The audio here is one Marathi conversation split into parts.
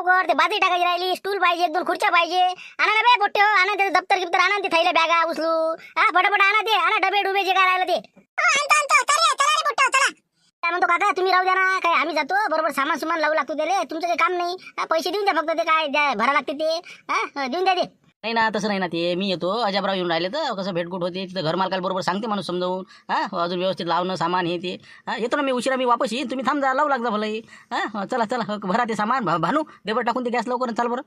लवकर ते बाजरी टाकायची राहिली स्टूल पाहिजे एक दोन खुर्च्या पाहिजे. आणा ना बे पोट्टे हो आणा ते दप्तर गिप्तर आणा ते थैल्या बॅगा उचलू. हा फटाफट आणा ते आणा डबे डुबे जे काय राहिलं ते. काय म्हणतो काका तुम्ही राहू द्या ना काय आम्ही जातो बरोबर सामान सुमान लावू लागतो त्याले तुमचं काही काम नाही. पैसे देऊन द्या फक्त ते काय द्या भरा लागते ते. हा देऊन द्या ते. नाही ना तसं नाही ना ते. मी येतो अजाबराव येऊन राहिले तर. कसं भेटगुट होते तिथं घर मालकाबरोबर सांगते माणूस समजावून. हा अजून व्यवस्थित लावणं सामान हे ते. येतो ना मी उशिरा मी वापस येईन. तुम्ही थांब जा लावू लागला भलं. हा चला चला भरा ते सामान. भानू देवर टाकून ते गॅस लवकर चाल बरं.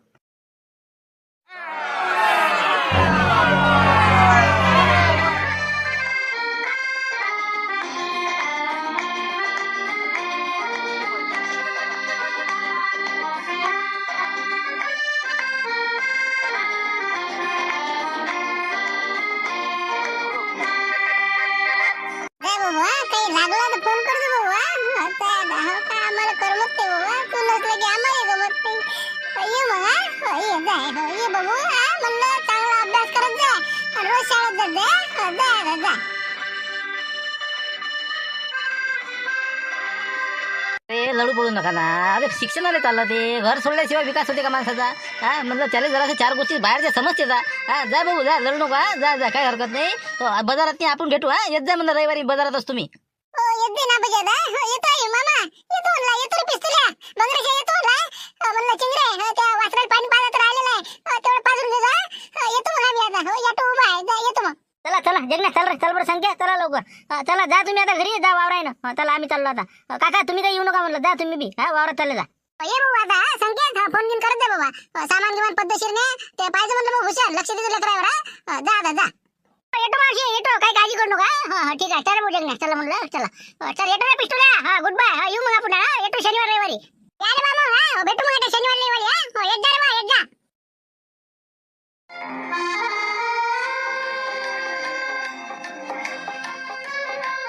हो का आम्हाला करमत नाही बाबा. तू नसलं की आम्हाला गमत नाही. ये मग हा. हो, ये जाय हो ये बाबू हा. म्हणलं चांगला अभ्यास करत रोज शाळेत जात अरे पडू हो, नका ना. अरे शिक्षणाला चाललं ते. घर सोडल्याशिवाय विकास होते का माणसाचा? हा म्हणलं त्याला जरा चार गोष्टी बाहेरच्या समजते जा. हा जा भाऊ जा लढू नका हा. जा जा काय हरकत नाही. हो, बाजारात नाही आपण भेटू हा. येत जा म्हणलं रविवारी बाजारात असतो तुम्ही. येते ना येतो मामा. येतो म्हणला येतो रे पिस्तुल्या. येतो म्हणला म्हणलं चिंगरे. त्या वासराला पाणी पाजत राहिलेलं आहे. तेवढं पाजून दे जा. येतो मग आम्ही आता. हो येतो उभा आहे. जा येतो मग. चला चला जगण्या चल रे चल बरं संख्या चला लवकर. चला जा तुम्ही आता घरी जा वावरायनं. हा, चला आम्ही चाललो आता. काका तुम्ही काही येऊ नका म्हणलं. जा तुम्ही बी. हा वावरात चालले जा. ये बाबा आता. संकेत फोन घेऊन करत जा बाबा. सामान गिमान पद्धतशीर ने ते पाहिजे म्हणलं मग हुशार. लक्ष देतो लेकरावर जा आता जा. येतो मावशी येतो. काय काळजी करू नका. हा ठीक आहे. चला मग जगण्या चला म्हणलं. चला. चल येतो रे पिस्तुल्या हा गुड बाय हा येऊ मग आपण. येतो.